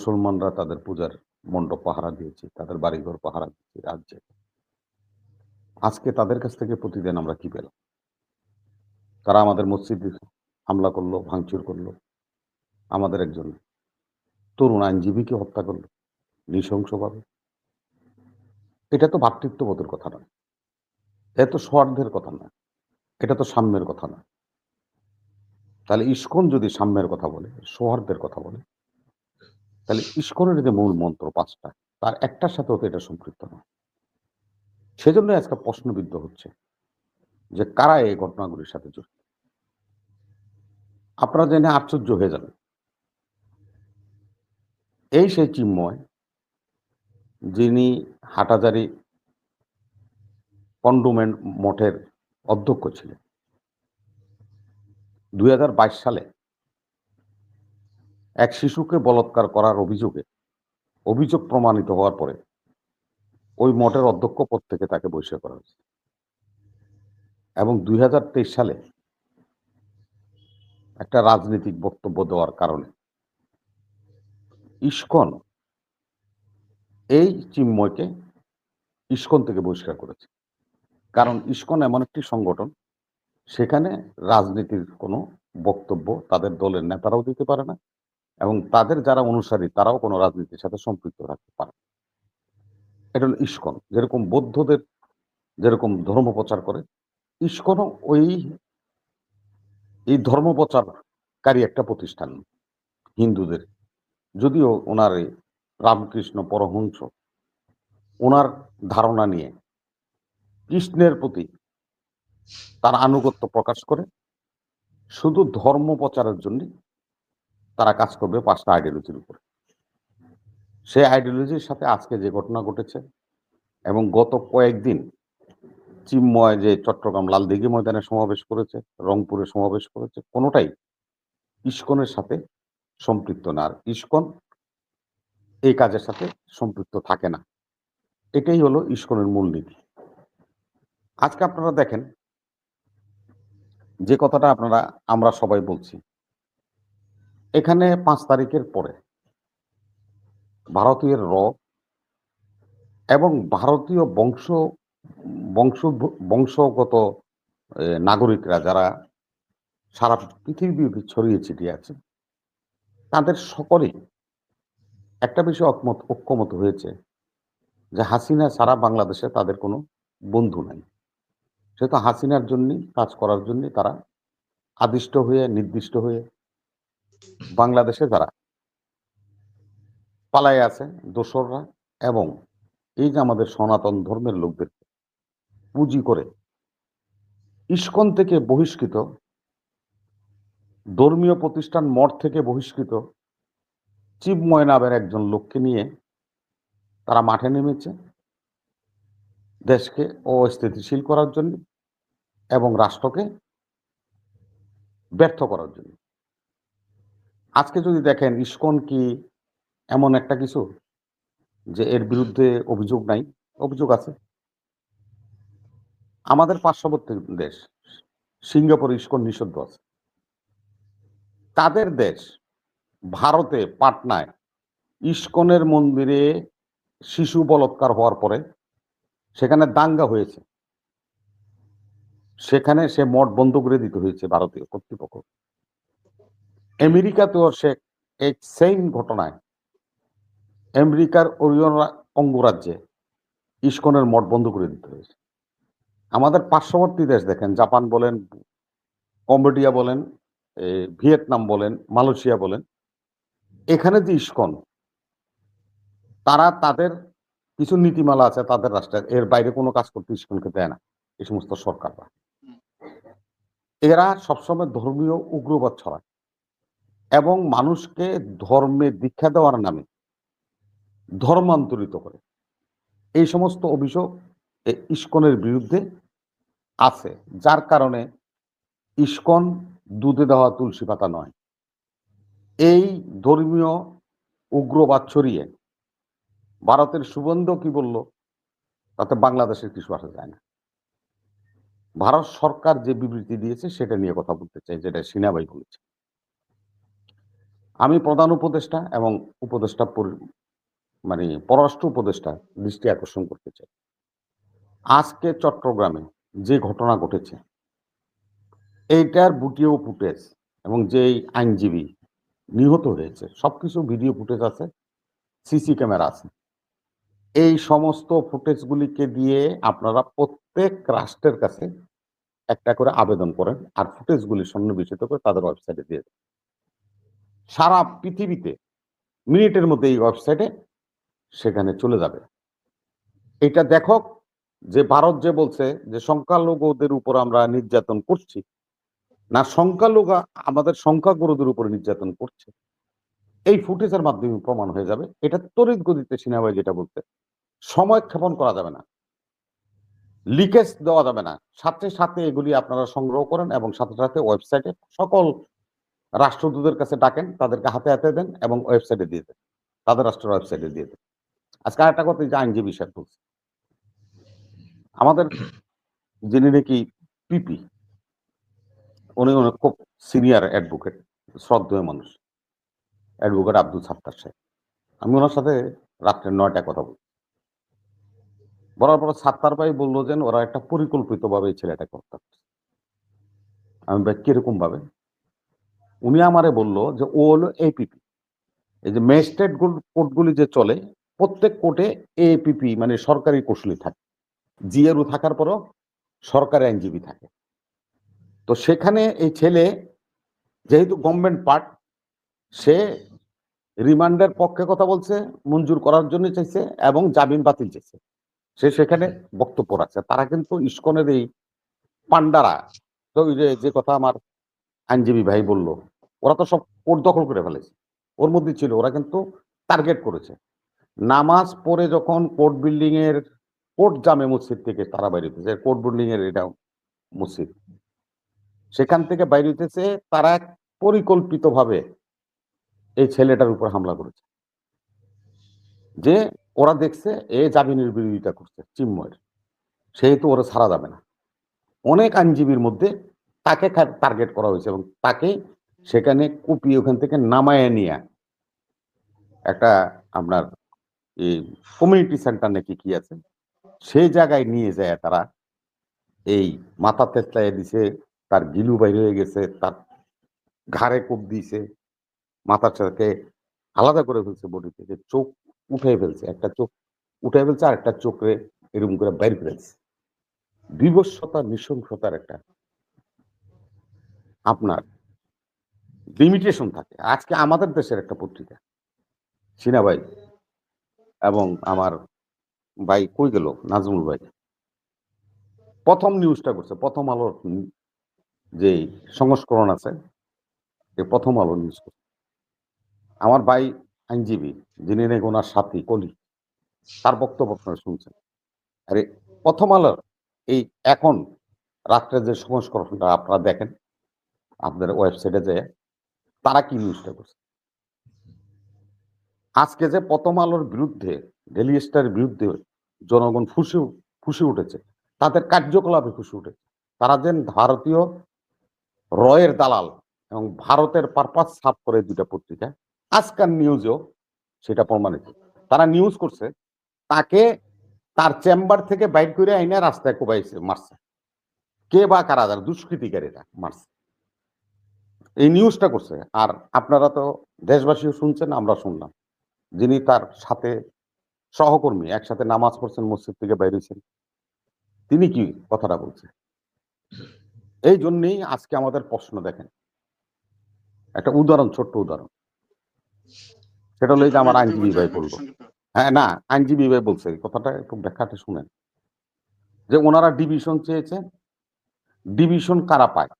মুসলমানরা তাদের পূজার মণ্ডপ পাহারা দিয়েছি, তাদের বাড়িঘর পাহারা দিয়েছি রাজ্যে। আজকে তাদের কাছ থেকে প্রতিদিন আমরা কি পেলাম? তারা আমাদের মসজিদ হামলা করল, ভাঙচুর করল। আমাদের একজন তরুণ আইনজীবীকে হত্যা করল, নৃশংসভাবে। এটা তো ভাতৃত্ববোধের কথা নয়। এটা তো সৌহার্দ্যের কথা নয়। এটা তো সাম্যের কথা নয়। তাহলে ইস্কন যদি সাম্যের কথা বলে, সৌহার্দ্যের কথা বলে তাহলে ইস্কনের যে মূল মন্ত্র পাঁচটা, তার একটার সাথেও তো এটা সম্পৃক্ত নয়। সেজন্য আজকে প্রশ্নবিদ্ধ হচ্ছে যে কারা এই ঘটনাগুলির সাথে জড়িত? আপনারা জেনে আশ্চর্য হয়ে যাবেন। এই সেই চিন্ময় যিনি হাটাজারি কন্ডোমেন্ট মঠের অধ্যক্ষ ছিলেন। দুই হাজার বাইশ সালে এক শিশুকে বলৎকার করার অভিযোগে, অভিযোগ প্রমাণিত হওয়ার পরে ওই মঠের অধ্যক্ষ পদ থেকে তাকে বহিষ্কার করা হয়েছে। এবং দুই হাজার তেইশ সালে একটা রাজনৈতিক বক্তব্য দেওয়ার কারণে ইস্কন এই চিন্ময়কে ইস্কন থেকে বহিষ্কার করেছে। কারণ ইস্কন এমন একটি সংগঠন, সেখানে রাজনীতির কোনো বক্তব্য তাদের দলের নেতারাও দিতে পারে না এবং তাদের যারা অনুসারী, তারাও কোনো রাজনীতির সাথে সম্পৃক্ত রাখতে পারে। এটা হলো ইস্কন যেরকম বৌদ্ধদের যেরকম ধর্ম প্রচার করে, ইস্কনও ওই, এই ধর্ম প্রচারকারী একটা প্রতিষ্ঠান, হিন্দুদের যদিও ওনার রামকৃষ্ণ পরহংস ওনার ধারণা নিয়ে কৃষ্ণের প্রতি তার আনুগত্য প্রকাশ করে, শুধু ধর্ম প্রচারের জন্য তারা কাজ করবে পাঁচটা আইডিওলজির উপরে। সেই আইডিওলজির সাথে আজকে যে ঘটনা ঘটেছে এবং গত কয়েকদিন চিন্ময় যে চট্টগ্রাম লালদিঘি ময়দানে সমাবেশ করেছে, রংপুরে সমাবেশ করেছে, কোনোটাই ইস্কনের সাথে সম্পৃক্ত না। আর ইস্কন এই কাজের সাথে সম্পৃক্ত থাকে না। এটাই হলো ইস্কনের মূলনীতি আজকে আপনারা দেখেন, যে কথাটা আপনারা, আমরা সবাই বলছি এখানে পাঁচ তারিখের পরে ভারতীয় র এবং ভারতীয় বংশ বংশ, বংশগত নাগরিকরা যারা সারা পৃথিবী ছড়িয়ে ছিটিয়ে আছে, তাদের সকলেই একটা বিষয় ঐকমত ঐক্যমত হয়েছে যে হাসিনা সারা বাংলাদেশে তাদের কোনো বন্ধু নাই। সেহেতু হাসিনার জন্যই কাজ করার জন্য তারা আদিষ্ট হয়ে, নির্দিষ্ট হয়ে বাংলাদেশে যারা পালায় আছে, দোসররা এবং এই যে আমাদের সনাতন ধর্মের লোকদের পুঁজি করে ইস্কন থেকে বহিষ্কৃত, ধর্মীয় প্রতিষ্ঠান মঠ থেকে বহিষ্কৃত চিবময় নামের একজন লোককে নিয়ে তারা মাঠে নেমেছে দেশকে অস্থিতিশীল করার জন্য এবং রাষ্ট্রকে ব্যর্থ করার জন্য। আজকে যদি দেখেন ইস্কন কি এমন একটা কিছু যে এর বিরুদ্ধে অভিযোগ নাই? অভিযোগ আছে। আমাদের পার্শ্ববর্তী দেশ, সিঙ্গাপুর ইস্কন নিষিদ্ধ আছে। তাদের দেশ, ভারতে পাটনায় ইস্কনের মন্দিরে শিশু বলৎকার হওয়ার পরে সেখানে দাঙ্গা হয়েছে। সেখানে সে মঠ বন্ধ করে দিতে হয়েছে ভারতীয় কর্তৃপক্ষ। আমেরিকাতেও সে এই সেম ঘটনায়। আমেরিকার ওরিয়ন অঙ্গরাজ্যে ইস্কনের মঠ বন্ধ করে দিতে হয়েছে। আমাদের পার্শ্ববর্তী দেশ দেখেন, জাপান বলেন, কম্বোডিয়া বলেন ভিয়েতনাম বলেন, মালয়েশিয়া বলেন, এখানে যে ইস্কন, তারা তাদের কিছু নীতিমালা আছে তাদের রাষ্ট্রের, এর বাইরে কোনো কাজ করতে ইস্কনকে দেয় না, এই সমস্ত সরকাররা। এরা সবসময় ধর্মীয় উগ্রবাদ ছড়ায়। এবং মানুষকে ধর্মে দীক্ষা দেওয়ার নামে ধর্মান্তরিত করে। এই সমস্ত অভিযোগ ইস্কনের বিরুদ্ধে আছে, যার কারণে ইস্কন দুধে দেওয়া তুলসী পাতা নয়। এই ধর্মীয় উগ্রবাদ ছড়িয়ে ভারতের সুগন্ধ কি বলল, তাতে বাংলাদেশের কিছু আসা যায় না। ভারত সরকার যে বিবৃতি দিয়েছে, সেটা নিয়ে কথা বলতে চাই, যেটা সিনাবাই বলেছে। আমি প্রধান উপদেষ্টা এবং উপদেষ্টা মানে পররাষ্ট্র উপদেষ্টা দৃষ্টি আকর্ষণ করতে চাই। আজকে চট্টগ্রামে যে ঘটনা ঘটেছে, এইটার বুটিও ফুটেজ এবং যেই আইনজীবী নিহত হয়েছে, সবকিছু ভিডিও ফুটেজ আছে, সিসি ক্যামেরা আছে। এই সমস্ত ফুটেজগুলিকে দিয়ে আপনারা প্রত্যেক রাষ্ট্রের কাছে একটা করে আবেদন করেন আর ফুটেজগুলি সন্নিবেশিত করে তাদের ওয়েবসাইটে দিয়ে দেন। সারা পৃথিবীতে মিনিটের মধ্যে এই ওয়েবসাইটে সেখানে চলে যাবে। এটা দেখো যে ভারত যে বলছে যে সংখ্যালঘুদের উপর আমরা নির্যাতন করছি, না সংখ্যালঘু আমাদের সংখ্যাগুরুদের উপর নির্যাতন করছে, এই ফুটেজের মাধ্যমে প্রমাণ হয়ে যাবে। এটা তড়িৎ গতিতে সিনেমায় যেটা বলতে সময় ক্ষেপণ করা যাবে না, লিকেজ দেওয়া যাবে না। সাথে সাথে এগুলি আপনারা সংগ্রহ করেন এবং সাথে সাথে ওয়েবসাইটে সকল রাষ্ট্রদূতের কাছে ডাকেন, তাদেরকে হাতে হাতে দেন এবং ওয়েবসাইটে দিয়ে দেন। তাদের রাষ্ট্রের ওয়েবসাইটে দিয়ে দেন। আজকে একটা কথা যে আইনজীবী সাহেব বলছে। আমাদের যিনি নাকি পিপি উনি অনেক খুব সিনিয়র অ্যাডভোকেট শ্রদ্ধেয় মানুষ। অ্যাডভোকেট আব্দুল সাত্তার সাহেব। আমি ওনার সাথে রাত্রে নয়টা কথা বলি বলার পর সাত্তার ভাই বলল যে ওরা একটা পরিকল্পিত ভাবে এই ছেলেটাকে হত্যা আমি ভাই কীরকম ভাবে উনি আমারে বলল যে, ও হলো এপিপি এই যে ম্যাজিস্ট্রেট কোর্টগুলি যে চলে, প্রত্যেক কোর্টে এপিপি মানে সরকারি কৌশলী থাকে। জিএরু থাকার পরও সরকারি আইনজীবী থাকে। তো সেখানে এই ছেলে, যেহেতু গভর্নমেন্ট পার্ট সে রিমান্ডের পক্ষে কথা বলছে, মঞ্জুর করার জন্য চাইছে এবং জামিন বাতিল চাইছে। সে সেখানে বক্তব্য রাখছে। তারা কিন্তু ইস্কনের এই পান্ডারা তো যে কথা আমার আইনজীবী ভাই বলল ওরা তো সব কোর্ট দখল করে ফেলেছে। ওর মধ্যে ছিল, ওরা কিন্তু টার্গেট করেছে। নামাজ পড়ে যখন কোর্ট বিল্ডিং এর কোর্ট জামে মসজিদ থেকে তারা বাইরে হইতেছে কোর্ট বিল্ডিং এর এটা মসজিদ। সেখান থেকে বাইরে হইতেছে, তারা পরিকল্পিতভাবে এই ছেলেটার উপর হামলা করেছে। যে ওরা দেখছে, এ জামিনের বিরোধিতা করছে, চিন্ময়ের। সেহেতু ওরা ছাড়া যাবে না। অনেক আইনজীবীর মধ্যে তাকে টার্গেট করা হয়েছে এবং তাকে সেখানে কুপি ওখান থেকে নামায় নিয়ে একটা আপনার এই কমিউনিটি সেন্টার নাকি কি আছে? সেই জায়গায় নিয়ে যায় তারা। এই মাথা তেতলাই দিছে, তার গিলু বাইর হয়ে গেছে, তার ঘাড়ে কোপ দিয়েছে মাথার সাথে আলাদা করে ফেলছে বডি থেকে, চোখ উঠে ফেলছে, একটা চোখ উঠে ফেলছে আর একটা চোখে এরকম করে বাইর ফেলছে বিভৎসতা, নৃশংসতার একটা। আপনার লিমিটেশন থাকে। আজকে আমাদের দেশের একটা পত্রিকা সিনা ভাই এবং আমার ভাই কই গেল? নাজমুল ভাই। প্রথম নিউজটা করছে, প্রথম আলোর যে সংস্করণ আছে যে প্রথম আলো নিউজ করছে। আমার ভাই আইনজীবী, যিনি নাকি ওনার সাথী, কলি, তার বক্তব্য আপনারা শুনছেন। আরে, প্রথম আলোর এই এখন রাত্রে যে সংস্করণটা আপনারা দেখেন, আপনাদের ওয়েবসাইটে যে তারা কি নিউজটা করছে? আজকে যে প্রথম আলোর বিরুদ্ধে ডেলি স্টারের বিরুদ্ধে জনগণ ফুসে ফুসে উঠেছে, তাদের কার্যকলাপে ফুসে উঠেছে। তারা যেন ভারতীয় রয়ের দালাল এবং ভারতের পারপাস সাফ করে দুটা পত্রিকা আজকাল নিউজও সেটা প্রমাণিত। তারা নিউজ করছে, তাকে তার চেম্বার থেকে বাইর করে আইনে রাস্তায় কোবাইছে, মারছে। কে বা কারা যারা, দুষ্কৃতিকারীরা মারছে। এই নিউজটা করছে। আর আপনারা তো দেশবাসীও শুনছেন আমরা শুনলাম। যিনি তার সাথে সহকর্মী একসাথে নামাজ পড়ছেন মসজিদ থেকে বাইরেছেন তিনি কি কথাটা বলছে এই জন্যই আজকে আমাদের প্রশ্ন দেখেন। একটা উদাহরণ ছোট্ট উদাহরণ। সেটা হলো যে আমার আইনজীবী ভাই বলল। হ্যাঁ না আইনজীবী ভাই বলছে কথাটা একটু ব্যাখ্যাটা শুনেন। যে ওনারা ডিভিশন চেয়েছেন ডিভিশন কারা পায়?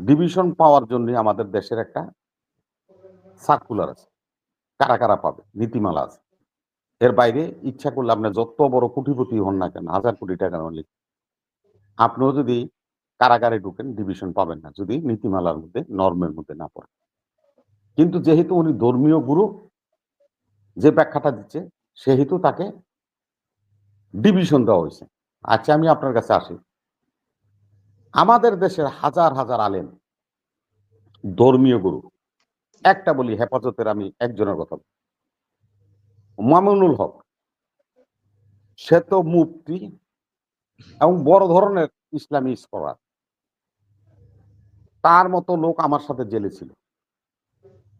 ডিভিশন পাওয়ার জন্য আমাদের দেশের একটা সার্কুলার আছে। কারা কারা পাবে? নীতিমালা আছে। এর বাইরে ইচ্ছা করলে আপনি যত বড় কোটিপতি হন না কেন, হাজার কোটি টাকা হলে আপনিও যদি কারাগারে ঢুকেন ডিভিশন পাবেন না, যদি নীতিমালার মধ্যে নর্মের মধ্যে না পড়েন কিন্তু যেহেতু উনি ধর্মীয় গুরু, যে ব্যাখ্যাটা দিচ্ছে, সেহেতু তাকে ডিভিশন দেওয়া হয়েছে। আচ্ছা আমি আপনার কাছে আসি। আমাদের দেশের হাজার হাজার আলেম, ধর্মীয় গুরু। একটা বলি, হেফাজতের আমি একজনের কথা। মামুনুল হক, সে তো মুফতি এবং বড় ধরনের ইসলামী স্কলার। তার মতো লোক আমার সাথে জেলে ছিল।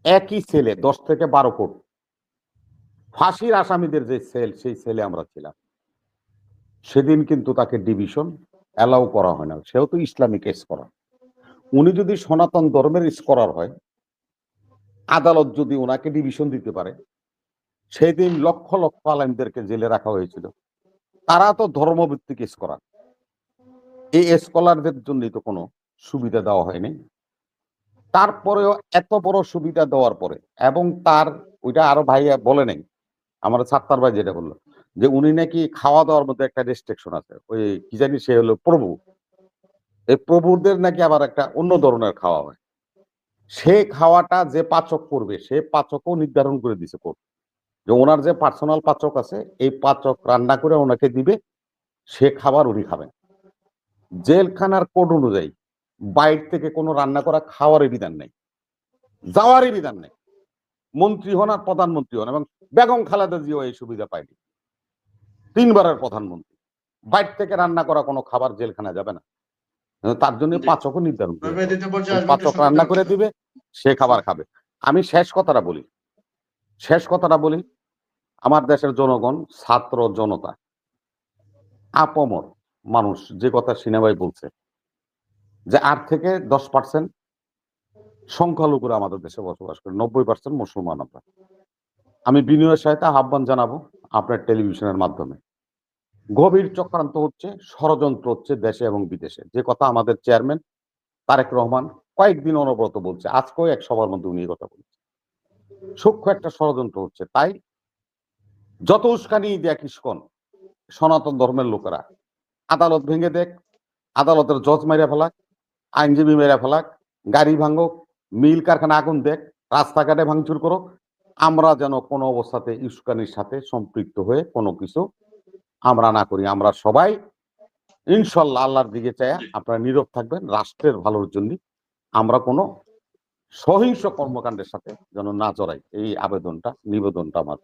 একই ছেলে, দশ থেকে বারো কোট ফাঁসির আসামিদের যে সেল, সেই সেলে আমরা ছিলাম। সেদিন কিন্তু তাকে ডিভিশন অ্যালাউ করা হয় না সেও তো ইসলামিক স্কলার উনি যদি সনাতন ধর্মের স্কলার হয়, আদালত যদি ওনাকে ডিভিশন দিতে পারে সেই দিন লক্ষ লক্ষ আলেমদেরকে জেলে রাখা হয়েছিল। তারা তো ধর্মভিত্তিক স্কলার এই স্কলারদের জন্যই তো কোনো সুবিধা দেওয়া হয়নি। তারপরেও এত বড় সুবিধা দেওয়ার পরে, এবং তার, ওইটা আরও ভাইয়া বলে নেই, আমার সাত্তার ভাই যেটা বলল যে উনি নাকি খাওয়া দাওয়ার মধ্যে একটা রেস্ট্রিকশন আছে। ওই কি জানি সে হলো প্রভু। এই প্রভুদের নাকি আবার একটা অন্য ধরনের খাওয়া হয়। সে খাওয়াটা যে পাচক করবে, সে পাচকও নির্ধারণ করে দিছে কোর্ট যে ওনার যে পার্সোনাল পাচক আছে, এই পাচক রান্না করে ওনাকে দিবে, সে খাবার উনি খাবেন। জেলখানার কোড অনুযায়ী বাইর থেকে কোনো রান্না করা খাওয়ারই বিধান নেই। যাওয়ারই বিধান নেই। মন্ত্রী হন আর প্রধানমন্ত্রী হন এবং বেগম খালেদা জিও এই সুবিধা পায়নি। তিনবারের প্রধানমন্ত্রী। বাইর থেকে রান্না করা কোনো খাবার জেলখানা যাবে না। তার জন্য। পাচকও নির্ধারণ পাচক রান্না করে দিবে সে খাবার খাবে। আমি শেষ কথাটা বলি। শেষ কথাটা বলি আমার দেশের জনগণ ছাত্র জনতা আপমর মানুষ যে কথা সিনেমায় বলছে যে আট থেকে দশ পার্সেন্ট সংখ্যালঘুরা আমাদের দেশে বসবাস করে নব্বই পার্সেন্ট মুসলমান আমরা। আমি বিনয়ের সাথে আহ্বান জানাব আপনার টেলিভিশনের মাধ্যমে। গভীর চক্রান্ত হচ্ছে, ষড়যন্ত্র হচ্ছে দেশে এবং বিদেশে। যে কথা আমাদের চেয়ারম্যান তারেক রহমান কয়েকদিন অনবরত বলছে, আজকেও এক সভার মধ্যে উনি কথা বলছে সূক্ষ্ম একটা ষড়যন্ত্র হচ্ছে। তাই যত উস্কানি দেখ ইস্কন, সনাতন ধর্মের লোকেরা, আদালত ভেঙে দেখ, আদালতের জজ মেরে ফেলাক, আইনজীবী মেরে ফেলাক, গাড়ি ভাঙুক, মিল কারখানা আগুন দেখ, রাস্তাঘাটে ভাঙচুর করো আমরা যেন কোনো অবস্থাতে ইস্কানির সাথে সম্পৃক্ত হয়ে কোনো কিছু আমরা না করি আমরা সবাই ইনশাল্লাহ আল্লাহর দিকে চাই আপনারা নীরব থাকবেন রাষ্ট্রের ভালোর জন্য আমরা কোনো সহিংস কর্মকাণ্ডের সাথে যেন না জড়াই এই আবেদনটা নিবেদনটা আমার